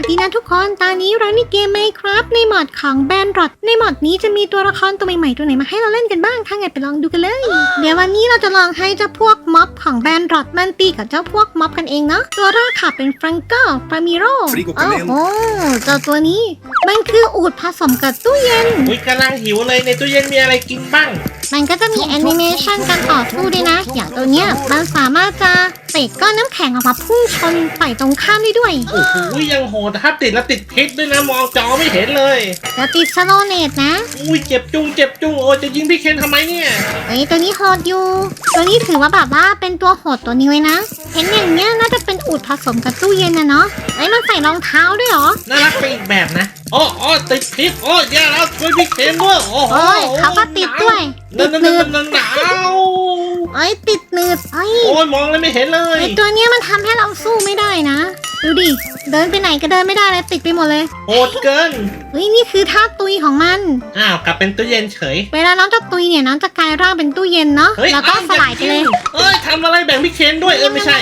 สดีนะทุกคน ตอนนี้เราในเกม Minecraft ในโหมดของแบนรอดในโหมดนี้จะมีตัวละครตัวใหม่ๆตัวไหนมาให้เราเล่นกันบ้าง ถ้าไงไปลองดูกันเลย เดี๋ยววันนี้เราจะลองให้เจ้าพวกม็อบของแบนรอดมันตีกับเจ้าพวกม็อบกันเองเนาะ ตัวแรกค่ะเป็นฟรังโกฟรามิโร Frigo โอ้ Canelo โห เจ้าตัวนี้ มันคืออูดผสมกับตู้เย็น อุ้ยกำลังหิวเลยในตู้เย็นมีอะไรกินบ้าง มันก็จะมีแอนิเมชันการต่อสู้ด้วยนะ อย่างตัวเนี้ยมันสามารถจะเตะก้อนน้ำแข็งออกมาพุ่งชนฝ่ายตรงข้ามได้ด้วย โอ้โหยังโหดถ้าติดแล้วติดพิษด้วยนะมองจอไม่เห็นเลยแล้วติดสโลเนตนะ อุ้ยเจ็บจุงเจ็บจุงโอ้ยจะยิงพี่เคนทำไมเนี่ย เอ้ยตัวนี้โหดอยู่ ตัวนี้ถือว่าแบบว่าเป็นตัวโหดตัวนี้เลยนะ เห็นอย่างเนี้ยน่าจะเป็นอูดผสมกับตู้เย็นนะเนาะเอ้ยมันใส่รองเท้าด้วยเหรอ น่ารักไปอีกแบบนะโอ้โอ้ติดพิษโอ้แย่แล้วช่วยพี่เคนด้วยโอ้โหโอ้ยเขาก็ติดด้วยตินั่ดนนั่นหนืนั่ดนนั่นหนาวเอ้ยติดหนืดเอ้ยโอ้ยมองแล้วไม่เห็นเลยไอตัวเนี้ยมันทำให้เราสู้ไม่ได้นะ ดูดิ เดินไปไหนก็เดินไม่ได้เลยติดไปหมดเลยโหดเกิน เฮ้ยนี่คือท่าตุยของมัน อ้าว กลับเป็นตู้เย็นเฉย เวลาน้องจะตุยเนี่ยน้องจะกลายร่างเป็นตู้เย็นเนาะ เฮ้ยแล้วก็อ้สลายไปเลย เอ้ยทำอะไรแบ่งพี่เคนด้วย เออไม่ใช่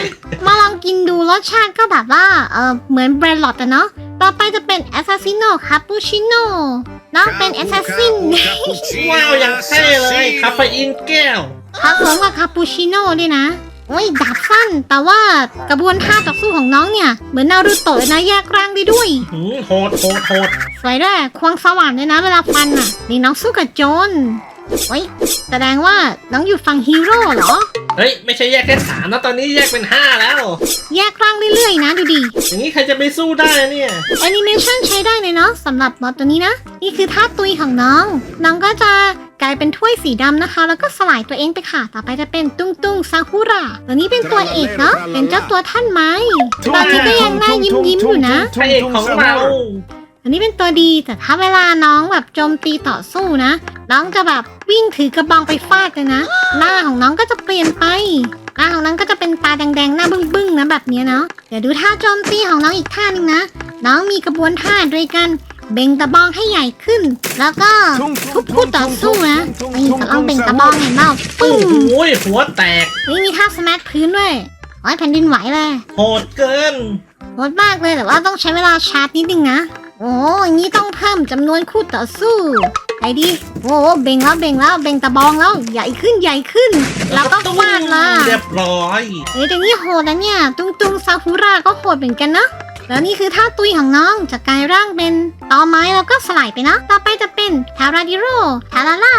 มาลองกินดูรสชาติก็แบบว่า เออเหมือนแบรนด์ลอตอะเนาะ ต่อไปจะเป็นแอสซ s ซิโนคาปูชิโน่น้องเป็นแอสซ s ซิน ว้าว อย่างเท่เลยคาเฟอีนแก้วผสมกับคาปูชิโน่ด้วยนะ โอ้ยดาบสั้น แต่ว่ากระบวนท่าต่อสู้ของน้องเนี่ย เหมือนนารูโตะเลยนะแยกร่างได้ด้วย หืมโหดโหดโหดสวยด้วยควงสว่านด้วยนะเวลาฟันอะ นี่น้องสู้กับโจรเฮ้ยแสดงว่าน้องอยู่ฝั่งฮีโร่เหรอ เฮ้ย ไม่ใช่แยกแค่สามนะตอนนี้แยกเป็นห้าแล้ว แยกร่างเรื่อยๆนะดูดิอย่างนี้ใครจะไปสู้ได้เนี่ย แอนิเมชันใช้ได้เลยเนาะสำหรับมอดตัวนี้นะ นี่คือท่าตุยของน้อง น้องก็จะ กลายเป็นถ้วยสีดำนะคะ แล้วก็สลายตัวเองไปค่ะ ต่อไปจะเป็นตุ้งตุ้งซากุระตัวนี้เป็นตัวเอกเนาะ เป็นเจ้าตัวท่านไม้ตอนนี้ก็ยังหน้ายิ้มยิ้มๆอยู่นะ พระเอกของเรา อันนี้เป็นตัวดี แต่ถ้าเวลาน้องแบบโจมตีต่อสู้นะ น้องจะแบบวิ่งถือกระบองไปฟาดเลยนะ หน้าของน้องก็จะเปลี่ยนไปหน้าของน้องก็จะเป็นตาแดงๆ หน้าบึ้งๆนะแบบเนี้ยเนาะ เดี๋ยวดูท่าโจมตีของน้องอีกท่านึงนะ น้องมีกระบวนท่าโดยการ เบ่งตะบองให้ใหญ่ขึ้น แล้วก็ทุบคู่ต่อสู้นะนี่จะลองเบ่งตะบองเห็นเปล่าปึ้โอ้งโหหัวแตกนี่มีท่าสแมทพื้นด้วยโอ้ยแผ่นดินไหวเลยโหดเกินโหดมากเลยแต่ว่าต้องใช้เวลาชาร์จนิดนึงนะโอ้อย่างนี้ต้องเพิ่มจำนวนคู่ต่อสู้ไหนดิโอ้เบ่งแล้วเบ่งแล้วเบ่งตะบองแล้วใหญ่ขึ้นใหญ่ขึ้น แล้วก็ฟาดละเรียบร้อยเฮ้ยแต่นี่โหดนะเนี่ย ตุงตุงซากุระก็โหดเหมือนกันนะ แล้วนี่คือท่าตุยของน้องจะกลายร่างเป็นตอไม้แล้วก็สลายไปนะ ต่อไปจะเป็นทาราดิโรทาราล่า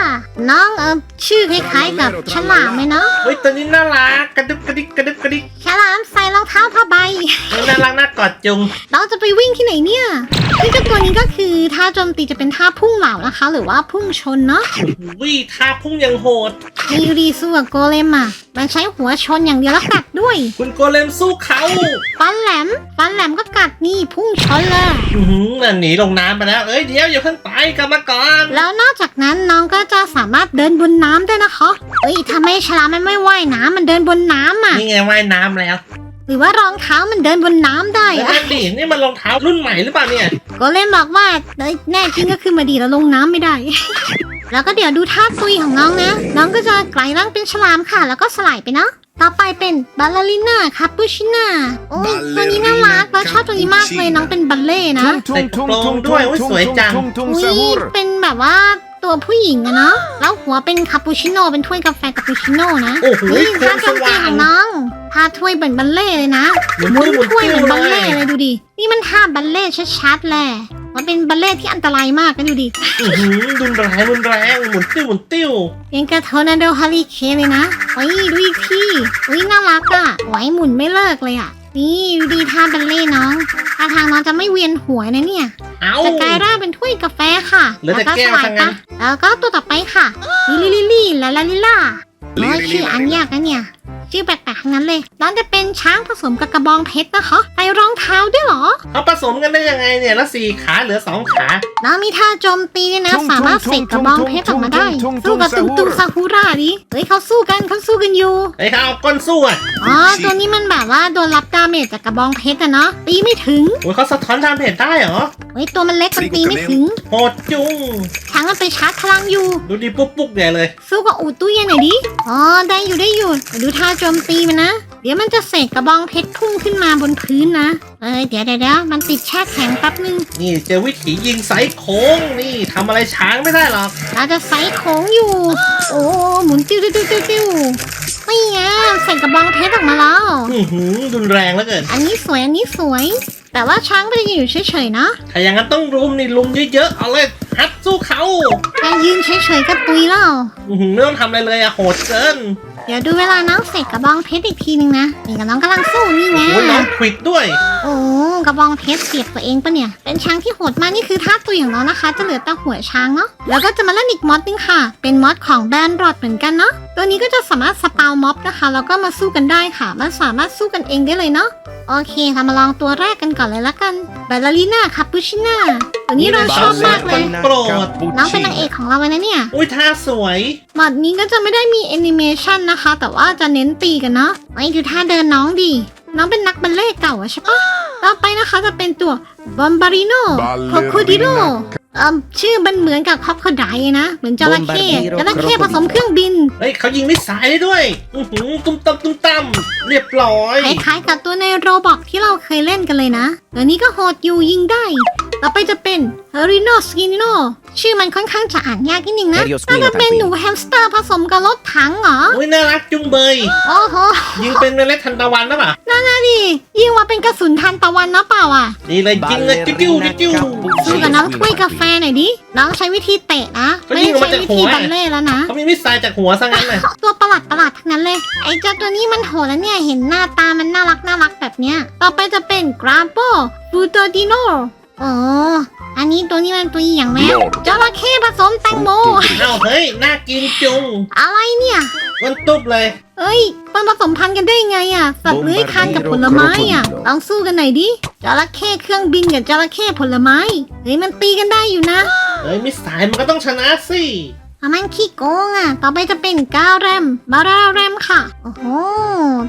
น้องเออชื่อคล้ายๆกับฉลามเลยเนาะเฮ้ยตัวนี้น่ารักกระดึบกระดิกกระดึบกระดิกฉลามใส่รองเท้าผ้าใบเฮ้ยน่ารักน่ากอดจุง เราจะไปวิ่งที่ไหนเนี่ยนี่เจ้าตัวนี้ก็คือท่าโจมตีจะเป็นท่าพุ่งเหล่านะคะ หรือว่าพุ่งชนเนาะวิท่าพุ่งยังโหดมีรีสู้กับโกเลมอะมันใช้หัวชนอย่างเดียวแล้วกัดด้วย คุณโกเลมสู้เขาฟันแหลม ฟันแหลมก็กัดนี่พุ่งชนเลยอื้อหือน่ะหนีลงน้ำไปแล้ว เอ้ยเดี๋ยวอย่าเพิ่งไปกลับมาก่อนแล้วนอกจากนั้นน้องก็จะสามารถเดินบนน้ำได้นะคะเอ้ยทำไมฉลามมันไม่ว่ายน้ำมันเดินบนน้ำอะ นี่ไงว่ายน้ำแล้วหรือว่ารองเท้ามันเดินบนน้ำได้แล้วอะ นั่นดินี่มันรองเท้ารุ่นใหม่หรือเปล่าเนี่ยโกเลมบอกว่าเอ้ยแน่จริงก็คือมาดีแล้วลงน้ำไม่ได้ แล้วก็เดี๋ยวดูท่าตุยของน้องนะ น้องก็จะกลายร่างเป็นฉลามค่ะ แล้วก็สลายไปเนาะ ต่อไปเป็นบาลาลิน่าคาปูชิน่าโอ้ยตัวนี้น่ารักเราชอบตัวนี้มากเลยน้องเป็นบัลเล่ต์นะใส่กระโปรงด้วยอุ๊ยสวยจังอุ้ยเป็นแบบว่าตัวผู้หญิงอะเนาะแล้วหัวเป็นคาปูชิโน่เป็นถ้วยกาแฟคาปูชิโน่นะโอ้โหนี่โคท่ามโจสมตีว่างของน้องท่าถ้วยเหมือนบัลเล่ต์เลยนะหมุนหมุนติ้วหมุนถ้วยเหมืติ้อนวบัลเลเล่ยต์เลยดูดินี่มันท่าบัลเล่ต์ชัดๆเลย มันเป็นบัลเล่ต์ที่อันตรายมากนะดูดิอื้อหือรุนแรงรุนแรงหมุนติ้วหมุนติ้วยังกับโทนาโดฮาริเคนเลยนะโอ้ยดูอีกทีอุ้ยน่ารักอะไหวหมุนไม่เลิกเลยอะนี่ดูดีท่าบัลเล่ต์น้องท่าทางน้องจะไม่เวียนหัวนะเนี่ย เอ้า จะกลายร่างเป็นถ้วยกาแฟค่ะเหลือแต่แก้วสลายซะงั้นแล้วก็ตัวต่อไปค่ะลิลิลิลี่ลาลาลิล่าโอ้ยชื่ออันยากนะเนี่ย ชื่อแปลกๆทั้งนั้นเลยน้องจะเป็นช้างผสมกับกระบองเพชรนะคะใส่รองเท้าด้วยเหรอ เขาผสมกันได้ยังไงเนี่ยแล้วสี่ขาเหลือสองขา น้องมีท่าโจมตีด้วยนะทุ่งสามารถเสกกระบองเพชรออกมาได้ทุ่งทุ่งสู้กับทุ่ตุงงตุงซากุระดิเฮ้ยเขาสู้กันเขาสู้กันอยู่ ไอ้เขาเอาก้นสู้อะอ๋อตัวนี้มันแบบว่าโดนรับดาเมจจากกระบองเพชรอะเนาะตีไม่ถึงโอ้ยเขาสะท้อนทางเพจได้เหรอเฮ้ยตัวมันเล็กมันตีไม่ถึงโหดจุงช้างมันไปชาร์จพลังอยู่ ดูดิปุ๊บปุ๊บใหญ่เลย สู้กับอูดตู้เย็นหน่อยดิอ๋อได้อยู่ได้อยู่เดี๋ยวดูท่าโจมตีมันนะ เดี๋ยวมันจะเสกกระบองเพชรพุ่งขึ้นมาบนพื้นนะ เอ้ยเดี๋ยวเดี๋ยวเดี๋ยวมันติดแช่แข็งแป๊บนึง นี่เจอวิถียิงไซโค้งนี่ทำอะไรช้างไม่ได้หรอก เราจะไซส์โค้งอยู่ โอ้หมุนติ้วติ้วติ้วติ้วติ้วนี่ไงใส่กระบองเพชรออกมาแล้ว อื้อหือรุนแรงเหลือเกิน อันนี้สวยอันนี้สวย แต่ว่าช้างก็จะยืนอยู่เฉยๆนะถ้าอย่างนั้นต้องรุมนี่ลุมเยอะๆ เอาเลยฮัดสู้เขาแค่ยืนเฉยๆก็ตุยแล้ว อื้อหือไม่ต้องทำอะไรเลยอะโหดเกิน เดี๋ยวดูเวลาน้องเสกกระบองเพชรอีกทีนึงนะนี่กับน้องกำลังสู้นี่ไงโอ้ยน้องควิดด้วยโอ้กระบองเพชรเสียบตัวเองปะเนี่ย เป็นช้างที่โหดมากนี่คือท่าตุยของน้องนะคะ จะเหลือแต่หัวช้างเนาะ แล้วก็จะมาเล่นอีกมอดนึงค่ะ เป็นมอดของแบรนด์รอดเหมือนกันเนาะ ตัวนี้ก็จะสามารถสปาวม็อบนะคะ แล้วก็มาสู้กันได้ค่ะ มันสามารถสู้กันเองได้เลยเนาะ โอเคเรามาลองตัวแรกกันก่อนเลยละกันบาลาลีน่าคาปูชิน่าตัวนี้เราชอบมากเลย โปรด น้องเป็นนางเอกของเราเลยนะเนี่ย อุ้ยท่าสวยมอดนี้ก็จะไม่ได้มีแอนิเมชันนะคะ แต่ว่าจะเน้นตีกันเนาะไว้ดูท่าเดินน้องดี น้องเป็นนักบัลเล่ต์เก่าอะใช่ปะต่อไปนะคะจะเป็นตัวบอมบาริโนโคโคดิโนเอ่อชื่อมันเหมือนกับคอปคอไดนะ เหมือนจระเข้ Bombardiro จระเข้ผสมเครื่องบิน เฮ้ยเขายิงมิสไซล์ได้ด้วย อื้อหือตุ้มตั้มตุ้มตั้มเรียบร้อย คล้ายๆกับตัวในโรบอกที่เราเคยเล่นกันเลยนะ ตัวนี้ก็โหดอยู่ยิงได้ ต่อไปจะเป็นเฮริโนสกินิโนชื่อมันค่อนข้างจะอ่านยากนิดนึงนะ Helios น่าจะเป็น Queen หนูแฮมสเตอร์ผสมกับรถถังเหรอ อุ้ยน่ารักจุงเบย โอ้โหยิงเป็นเมล็ดทันตะวันนะป่ะน่าดิยิงมาเป็นกระสุนทันตะวันนะเปล่าอะ นี่เลยยิงเลยจิ้วจิ้วจิ้ว สู้กับน้องถ้วยกาแฟหน่อยดิ น้องใช้วิธีเตะนะก็ไม่ยิงออกมาใช้จากวิหัธีวบัลเล่ต์แล้วนะ เขามีมิสไซล์จากหัวซะงั้นเลยตัวประหลาดประหลาดทั้งนั้นเลย ไอ้เจ้าตัวนี้มันโหดแล้วเนี่ย เห็นหน้าตามันน่ารักน่ารักแบบเนี้ย ต่อไปจะเป็นกราโปฟูโตดิโน โอ้อันนี้ตัวนี้มันตัวอหย่างแม่จระเข้ผสมแตงโม เอ้าเฮ้ย น่ากินจุงอะไรเนี่ย มันตุ๊บเลย เอ้ย มันผสมพันธุ์กันได้ไงอะ สัตว์เลื้อยคลานกับผลไม้อะ ลองสู้กันหน่อยดิ จระเข้เครื่องบินกับจระเข้ผลไม้ เฮ้ย มันตีกันได้อยู่นะ เฮ้ยมิสไซล์มันก็ต้องชนะสิ อามันขี้โกงอะ ต่อไปจะเป็นก้าวแรมบาราแรมค่ะ โอ้โห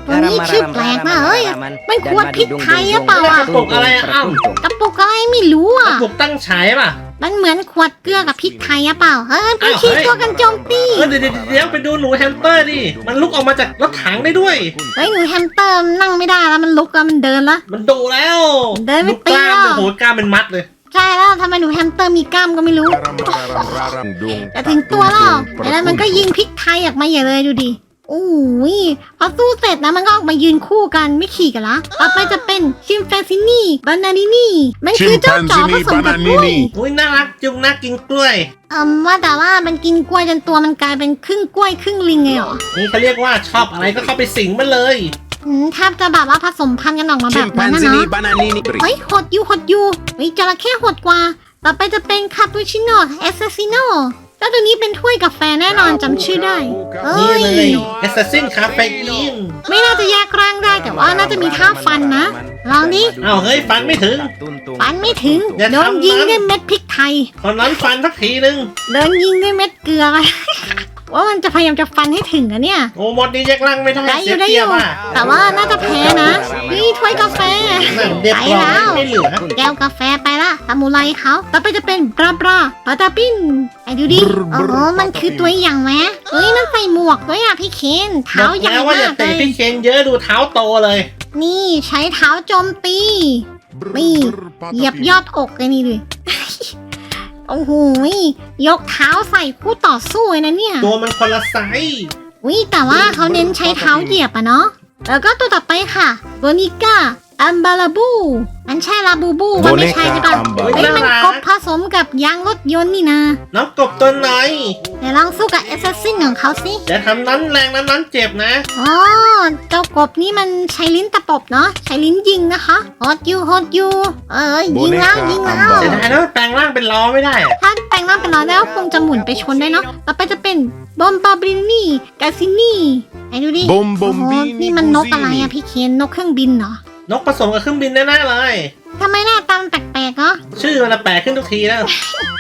ตัวนี้ชื่อแปลกมากเอ้ย มันขวดพริกไทยหรือเปล่าอะกระปุกอะไรอะอ้าว กระปุกอะไรไม่รู้กระอะปุกตั้งฉายป่ะ มันเหมือนขวดเกลือกับพริกไทยอะเปล่า เฮ้ยไปอ้าวขี้เฮ้ยตัวกันโจมตีเออเดี๋ยวเดี๋ยวเดี๋ยวไปดูหนูแฮมสเตอร์ดิ มันลุกออกมาจากรถถังได้ด้วย เฮ้ยหนูแฮมสเตอร์นั่งไม่ได้แล้วมันลุกแล้วมันเดินละมันดุแล้ว เดินไม่ลูกกล้ามตีหรอกโอ้โหกล้ามเป็นมัดเลย ใช่แล้วทำไมหนูแฮมสเตอร์มีกล้ามก็ไม่รู้ แต่ถึงตัวแล้วแล้วมันก็ยิงพริกไทยออกมาใหญ่เลยดูดิโอ้ยพอสู้เสร็จนะมันก็ออกมายืนคู่กันไม่ขี่กันละต่อไปจะเป็นชิมแฟซินี่บานานินี่มันคือเจ้าจ๋อผสมกับกล้วยอุ้ยน่ารักจุงน่ากินกล้วยเอ่มว่าแต่ว่ามันกินกล้วยจนตัวมันกลายเป็นครึ่งกล้วยครึ่งลิงไงหรอนี่เขาเรียกว่าชอบอะไรก็เข้าไปสิงมันเลย อืมแทบจะแบบว่าผสมพันธุ์กันออกมาแบบนั้นนะเนาะ Chimpanzini bananini เฮ้ยหดอยู่หดอยู่เฮ้ยจระเข้หดกว่า ต่อไปจะเป็นคาปูชิโน่เอสเซซิโน่เจ้าตัวนี้เป็นถ้วยกาแฟแน่นอนจำชื่อได้เอ้นี่ย เลย Assassin Caffeine ไม่น่าจะแยกร่างได้แต่ว่าน่าจะมีท่าฟันนะ ลองดิเอ้าเฮ้ยฟันไม่ถึง ฟันไม่ถึง อย่าโดนทำยิงมันด้วยเม็ดพริกไทย คนนั้นฟันสักทีนึง โดนยิงด้วยเม็ดเกลือ ว่ามันจะพยายามจะฟันให้ถึงอะเนี่ย โอ้หมดนี้แยกล่างไม่ได้ได้อเสียยู่ได้เปอรียบยู่อะแต่ว่าน่าจะแพ้นะนี่ถ้วยกาแฟ นั่นเรียบไปร้อแล้ยวไม่เหลือแก้วกาแฟไปละซามูไรเขาต่อไปจะเป็นบราบราปาตาปินไอ้ดูดิโอ้โหมันคือตัวอย่างไหมเฮ้ยมันใส่หมวกด้วยอะพี่เคนเท้าใหญ่แล้วว่าอย่ามากเลเตะยพี่เคนเยอะดูเท้าโตเลย นี่ใช้เท้าโจมตี นี่เหยียบยอดอกเลยนี่ดิ โอ้โหยยกเท้าใส่คู่ต่อสู้เลยนะเนี่ย ตัวมันคนละไซส์วิแต่ว่าเขาเน้นใช้เท้าเหยียบอะเนาะ แล้วก็ตัวต่อไปค่ะโบนิก้า อัมบาลาบู มันใช่ลาบูบู มันไม่ใช่ใช่ปะ Bonica เฮ้ยมันกบผสมกับยางรถยนต์นี่นะน้องกบตัวไหนเดี๋ยวลองสู้กับแอสซัสซินของเขาสิอย่าทำนั้นแรงนั้นนั้นเจ็บนะอ๋อเจ้ากบนี่มันใช้ลิ้นตะปบเนาะ ใช้ลิ้นยิงนะคะฮอตยูฮอตยูเอ้ยยิงแล้วยิงแล้ว เสียดายนะแปลงร่างเป็นล้อไม่ได้อะถ้าแปลงร่างเป็นร้อยแล้วคงจะหมุนไปชนได้เนาะ ต่อไปจะเป็นบอมบาบรินี่กาซินี่ไหนดูดิ บอมบโอ้อมโหบินีนี่มันนกอะไรอะพี่เคนนกเครื่องบินเหรอ นกผสมกับเครื่องบินแน่ๆเลย ทำไมหน้าตามันแปลกๆเนาะชื่อมันนะแปลกขึ้นทุกทีแล้ว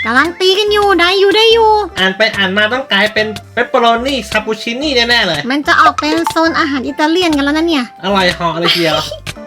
กำลังตีกันอยู่ได้อยู่ได้อยู่ อ่านไปอ่านมาต้องกลายเป็นเปปเปอโรนี่ซาปูชินี่แน่ๆเลย มันจะออกเป็นโซนอาหารอิตาเลียนกันแล้วนะเนี่ย อร่อยเหอเลยทีเดียว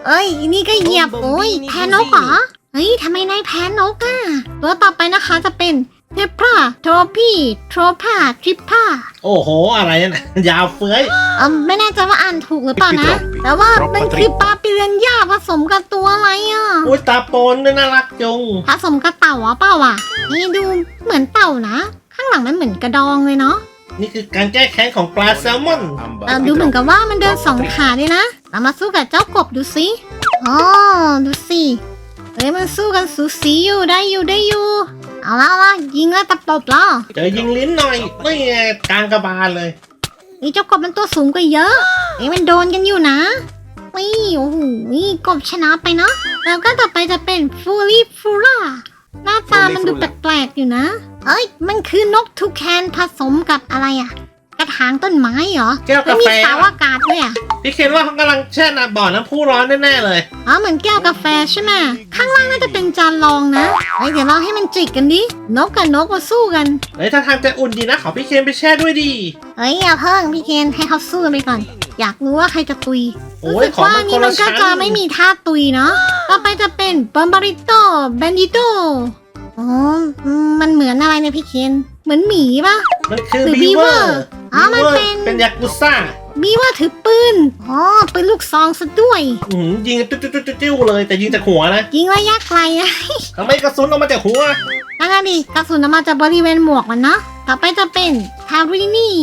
เอ้ยอันนี่ก็เหยียบโอ้ยแพ้นกเหรอเฮ้ยทำไมนายแพ้นกอะตัวต่อไปนะคะจะเป็น เทพราโทรพี่โทรพาทริปพาโอ้โห อะไรนะยาวเฟ้ย เออไม่แน่ใจว่าอ่านถูกหรือเปล่านะ Troppi แต่ว่า Troppa มันคือปลาปิเรนย่าผสมกับตัวอะไรอะอุ้ยตาโปนด้วยน่ารักจง ผสมกับเต่าอะเปล่าอะ นี่ดูเหมือนเต่านะ ข้างหลังมันเหมือนกระดองเลยเนาะนี่คือการแก้แค้นของปลาแซลมอนเออดูเหมือนกับว่ามันเดินสองขาเลยนะเรามาสู้กับเจ้ากบดูสิอ๋อดูสิเฮ้ยมันสู้กันสูสีอยู่ได้อยู่ได้อยู่ เอาละเอาละยิงแล้วตะปบแล้วเจอยิงลิ้นหน่อยนี่ไงกลางกระบาลเลยนี่เจ้ากบมันตัวสูงกว่าเยอะเอ้ยมันโดนกันอยู่นะนี่โอ้โหนี่กบชนะไปเนาะแล้วก็ต่อไปจะเป็นฟูลี่ฟูล่าหน้าตามันดูแปลกๆอยู่นะ เอ้ย มันคือนกทูแคนผสมกับอะไรอะกระถางต้นไม้เหรอแก้วแล้กาวมีแฟเสาอากาศด้วยอะ พี่เคนว่าเขากำลังแช่น้ำบ่อน้ำพุร้อนแน่ๆเลย อ๋อเหมือนแก้วกาแฟใช่ไหมข้างล่างน่าจะเป็นจานรองนะเอ้ยเดี๋ยวเราให้มันจิกกันดินกกับนกมาสู้กันเฮ้ยถ้าทางจะอุ่นดีนะขอพี่เคนไปแช่ด้วยดีเอ้ยอย่าเพิ่งพี่เคนให้เขาสู้กันไปก่อน อยากรู้ว่าใครจะตุยโอ้รู้ยสึกของว่ามันคนี่นมัละนก็ชั้นจะไม่มีท่าตุยเนาะต่อไปจะเป็นบอมบาริโตแบนดิโตอ๋ออืมมันเหมือนอะไรเนี่ยพี่เคนเหมือนหมีปะ มันคือหรือบีเวอ Beaver ร์อ๋อมันเป็น เป็นยากุซ่า มีว่าถือปืน อ๋อ ปืนลูกซองซะด้วย อื้อหือยิงจุ๊ดๆๆๆเลย แต่ยิงจากหัวนะยิงระยะไกลนะ ทำไมกระสุนออกมาจากหัว นั่นน่ะดิกระสุนออกมาจากบริเวณหมวกมันเนาะต่อไปจะเป็นทารินี่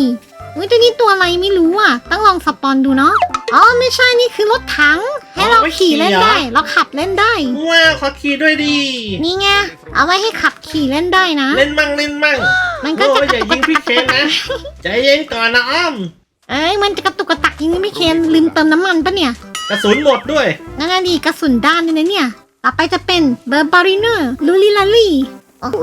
อุ้ยตัวนี้ตัวอะไรไม่รู้อะ ต้องลองสปอนดูเนาะ อ๋อ ไม่ใช่นี่คือรถถัง ให้เราเอาไว้ขี่เล่นขี่เหรอได้ เราขับเล่นได้ ว้าวขอขี่ด้วยดีนี่ไง เอาไว้ให้ขับขี่เล่นได้นะ เล่นมั่งเล่นมั่งมันก็โอ้จะยกอระย่าตุกยิกงระตักกระตุกกระตัพี่เคนนะกใจเย็นก่อนนะอ้อม เอ้ยมันจะกระตุกกระตักอยังนี้ไม่เคนลืมเติมน้ำมันปะเนี่ยกระสุนหมดด้วยนั่นน่ะดิกระสุนด้านเลยนะเนี่ย ต่อไปจะเป็นเบอร์บาริเนอร์ลูลิลาลี่โอ้โห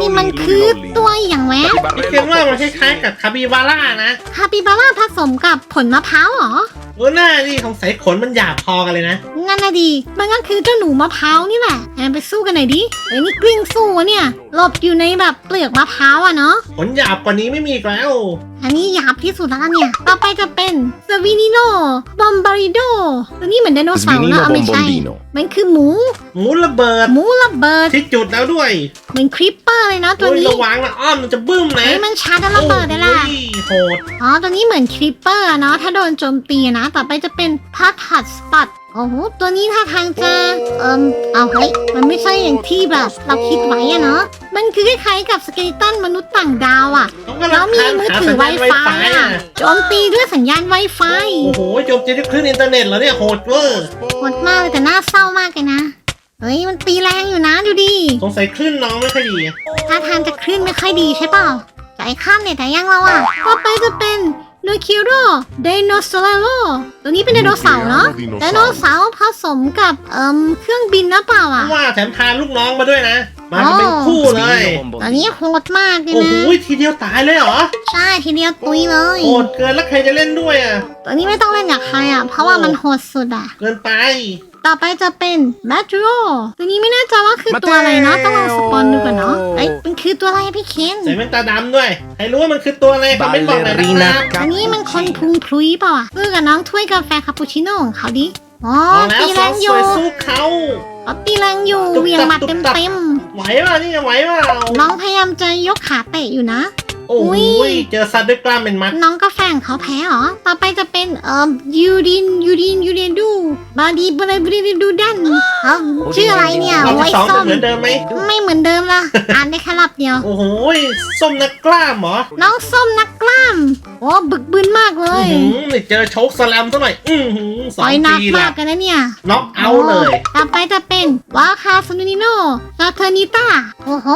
นี่มันคือตัวอย่างแวะพี่เคนว่ามันคล้ายๆกับคาบิบาร่านะคาปิบาร่าผสมกับผลมะพร้าวเหรอเออหน้านี่ของสายขนมันหยาบพอกันเลยนะ นั่นน่ะดีมันก็คือเจ้าหนูมะพร้าวนี่แหละแอนไปสู้กันหน่อยดิเอ้ยนี่กลิ้งสู้วะเนี่ย หลบอยู่ในแบบเปลือกมะพร้าวอะเนาะขนหยาบกว่านี้ไม่มีอีกแล้ว อันนี้หยาบที่สุดแล้วเนี่ย ต่อไปจะเป็นสวินิโนบอมบาริโดตัวนี้เหมือนไดโนเสาร์นะ Svinino เอาไม่ใช่ Bombondino มันคือหมู หมูระเบิดหมูระเบิดที่จุดแล้วด้วยเหมือนคริปเปอร์เลยนะตัวโอ้ยนี้ระวังนะอ้อมมันจะบึ้มนะเฮ้ยมันชาร์จแล้วระเบิดได้ละโอ้ยโหด อ๋อ ตัวนี้เหมือนคริปเปอร์เนาะ ถ้าโดนโจมตีนะ ต่อไปจะเป็นพัทฮัตสปอต โอ้โหตัวนี้ท่าทางจะเอิมเอาเฮ้ยมันไม่ใช่อย่างที่แบบ เราคิดไว้อะเนาะมันคือคล้ายๆกับสเกลิตันมนุษย์ต่างดาวอะเขากำลัแล้งวมีทานมือหาถืสัอญญาณ Wi-Fi อะอะโจมตีด้วยสัญญาณ Wi-Fi โอ้โหโจมตีด้วยคลื่นอินเทอร์เน็ตเหรอเนี่ยโหดเวอร์โหดมากเลยแต่น่าเศร้ามากเลยนะเฮ้ยมันตีแรงอยู่นะดูดิสงสัยคลื่นน้องไม่ค่อยดีถ้าทางจะคลื่นไม่ค่อยดีใช่เปล่าใจข้ามเนี่ยแต่ยังเราอะต่อไปจะเป็น โนคิโรไดโนเสาร์ตัวนี้เป็นไดโนเสาร์เนาะไดโนเสาร์ผสมกับเอ่มเครื่องบินนะเปล่าอะว่าแถมพาลูกน้องมาด้วยนะ มากันเป็นคู่เลยตอนนี้โหดมากเลยโอ้โหนะทีเดียวตายเลยเหรอใช่ทีเดียวตุยเลยโหดเกินแล้วใครจะเล่นด้วยอะตัวนี้ไม่ต้องเล่นกับใครอะเพราะว่ามันโหดสุดอะ เกินไป ต่อไปจะเป็นแมทโรตัวนี้ไม่แน่ใจว่าคือตัวอะไรเนาะต้องลองสปอนดูก่อนเนาะเอ้ยมันคือตัวอะไรอะพี่เคนใส่แว่นตาดำด้วย ใครรู้ว่ามันคือตัวอะไรคอมเมนต์บอกหน่อยนะค Ballerina รับอันนี้มันคนพุงพลุยเปล่าอะซื้อกับน้องถ้วยกาแฟคาปูชิโน่ของเขาดิอ๋อเอาแล้วตีสแราวงอสยู่วยสู้เขาอ๋อตีแรงอยู่ตุ๊บตับเหวียงหมัดตุ๊เต็บมตับเต็มไหวป่ะนี่ไงไหวเปล่าๆน้องพยายามจะยกขาเตะอยู่นะ โอ้โหอุ๊ยเจอซัดด้วยกล้ามเป็นมัด น้องกาแฟของเขาแพ้เหรอ ต่อไปจะเป็นเอ่อยูดินยูดินยูดินดูบาดีบลาบดีดูดันเอ้าชื่ออะไรเนี่ยเราจะไว้สองส้จะมเหมือนเดิมไหม ไม่เหมือนเดิมละ อ่านได้แค่รอบเดียว โอ้โหส้มนักกล้ามเหรอน้องส้มนักกล้าม โอ้บึกบึนมากเลอื้อยหือนี่เจอโชคสแลมซะหน่อย อือหือสอต่งอยหนักทีมาละกกันนะเนี่ยน็อกเอาท์เลยต่อไปจะเป็น วาคาสนุนิโนซาเทอร์นิต้าโอ้โห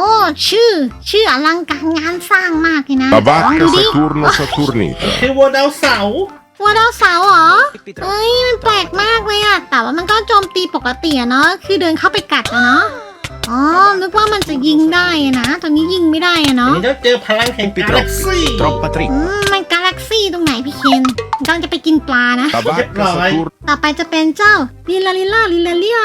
ชื่อ ชื่ออลังการงานสร้างมากเลยนะลอง Tabacca ดูดิ Saturno Saturnita. คือวัวดาวเสาร์วัวดาวเสาร์เหรอเฮ้ย มันแปลกมากเลยอะแต่ว่ามันก็โจมตีปกติอะเนาะ คือเดินเข้าไปกัดอะเนาะ อ๋อ นึกว่ามันจะยิงได้อะนะ ตอนนี้ยิงไม่ได้อะอันเนาะ นี้ต้องเจอพลังแห่งกาแล็กซี่ Troppa อื trippa. ม มันกาแล็กซี่ตรงไหนพี่เคนกำลังจะไปกินปลานะ Tabacca Saturno. ต่อไปจะเป็นเจ้าลิลาลิล่าลิลาเลีย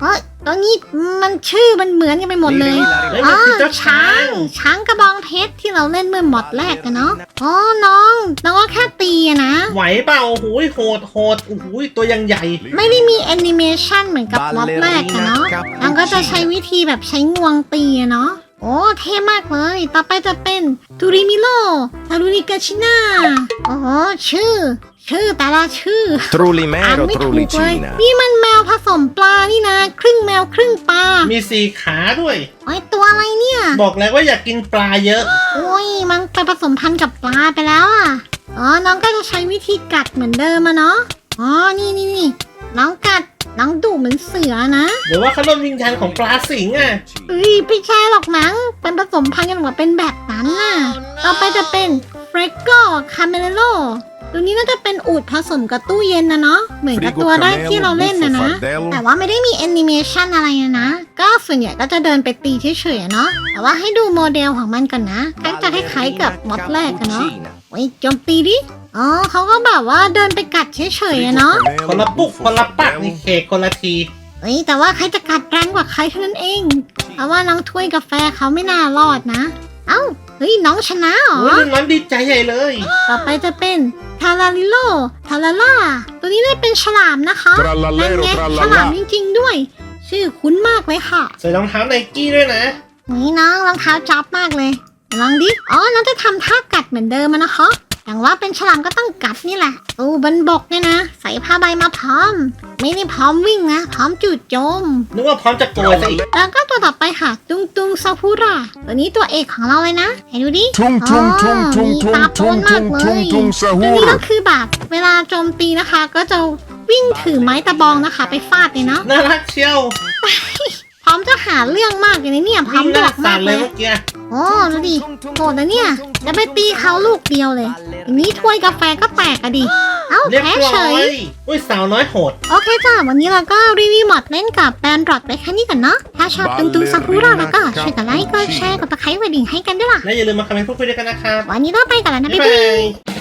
เฮ้ยตัวนี้มันชื่อมันเหมือนกันไปหมดเลยเฮ้ยอ๋มันอคือเจ้าช้าช้างงช้างกระบองเพชรที่เราเล่นเมื่อหมดแรกกันเนาะอ๋อน้องน้องก็แค่ตีอะนะ ไหวเปล่าโอ้โหโหดโหดโอ้โหตัวยังใหญ่ ไม่ได้มีแอนิเมชันเหมือนกับล็อตแรกอะเนาะ Ballerina มันก็จะใช้วิธีแบบใช้งวงตีอะเนาะโอ้เท่มากเลย ต่อไปจะเป็นทูริมิโลทารุนิกาชิน่าโอ้โหชื่อ ชื่อแต่ละชื่ออ่าน Trullimero ไม่ถูกเลย Trullicina. นี่มันแมวผสมปลานี่นะ ครึ่งแมวครึ่งปลามีสี่ขาด้วย โอ้ยตัวอะไรเนี่ย บอกแล้วว่าอยากกินปลาเยอะ โอ้ยมันไปผสมพันธุ์กับปลาไปแล้วอะ อ๋อ น้องก็จะใช้วิธีกัดเหมือนเดิมอะเนาะ อ๋อ นี่นี่นี่น้องกัด น้องดุเหมือนเสือนะหรือว่าเขาโดนวิญญาณของปลาสิงอะ เอ้ยไม่ใช่หรอกนังเป็นผสมพันธุ์กันออกมาเป็นแบบนั้นน่ะ ต่อไปจะเป็นเฟรกโกคาเมเลโล ตัวนี้น่าจะเป็นอูดผสมกับตู้เย็นนะเนาะเหมือนกับ Frigo ตัวแรกที่เราเล่นนะนะ Camello, Buffo แต่ว่าไม่ได้มีแอนิเมชันอะไรนะนะ ก็ส่วนใหญ่ก็จะเดินไปตีเฉยๆอะเนาะแต่ว่าให้ดูโมเดลของมันก่อนนะก็จะคล้ายๆกับมอดแรกกันเนาะโอ้ยโจมตีดิอ๋อเขาก็แบบว่าเดินไปกัดเฉยๆอะเนาะคนละปุกคนละปักนี่เคกคนละทีเฮ้ยแต่ว่าใครจะกัดแรงกว่าใครเท่านั้นเองเพราะว่าน้องถ้วยกาแฟเขาไม่น่ารอดนะ เอ้าเฮ้ยน้องชนะเหรอโอ้ยน้องดีใจใหญ่เลย ต่อไปจะเป็น ทาราลิโลทาราล่า ตัวนี้ได้เป็นฉลามนะคะ Trallallero นั่นไง trallallà ฉลามจริงๆด้วย ชื่อคุ้นมากเลยค่ะ ใส่รองเท้าไนกี้ด้วยนะ นี่น้องรองเท้าจับมากเลย ลองดิ อ๋อ น้องจะทำท่ากัดเหมือนเดิมอะนะคะ อย่างว่าเป็นฉลามก็ต้องกัดนี่แหละตู้บนบกเนี่ยนะ ใส่ผ้าใบมาพร้อม ไม่ได้พร้อมวิ่งนะ พร้อมจูดโจม นึกว่าพร้อมจะโกยซะอีกแล้วก็ตัวต่อไปค่ะ ตุงตุงซากุระตัวนี้ตัวเอกของเราเลยนะให้ดูดิ Tung อ๋อ tung tung tung มี tung ตาโพน tung มาก tung เลย tung tung ตัวนี้ก็ sahur. คือแบบเวลาโจมตีนะคะ ก็จะวิ่งถือไม้ตะบองนะคะ ไปฟาดเลยเนาะน่ารักเชียวพ ร้อมจะหาเรื่องมากเลยนะเนี่ยพร้อวิ่มงหบน้าวกสั่มานกเลเลยยเมื่อกี้โอ้ดูดิโหดนะเนี่ยจะไปตีเขาลูกเดียวเลยทีนี้ถ้วยกาแฟก็แตกอะดิเอ้าเรียบแพ้ร้เฉอยยอุ้ยสาวน้อยโหด โอเคจ้าวันนี้เราก็รีวิวหมดเล่นกับแบรนด์ดรอทไปแค่นี้ก่อนเนาะถ้าชอบตุงตุงซากุระแล้วก็ช่วยกดไลค์กดแชร์กดตะไคร้กระดิ่งให้กันด้วยล่ะและอย่าลืมมาคอมเมนต์พูดคุยด้วยกันนะครับวันนี้ต้องไปก่อนแล้วนะบ๊าบ๊ายยบาบายย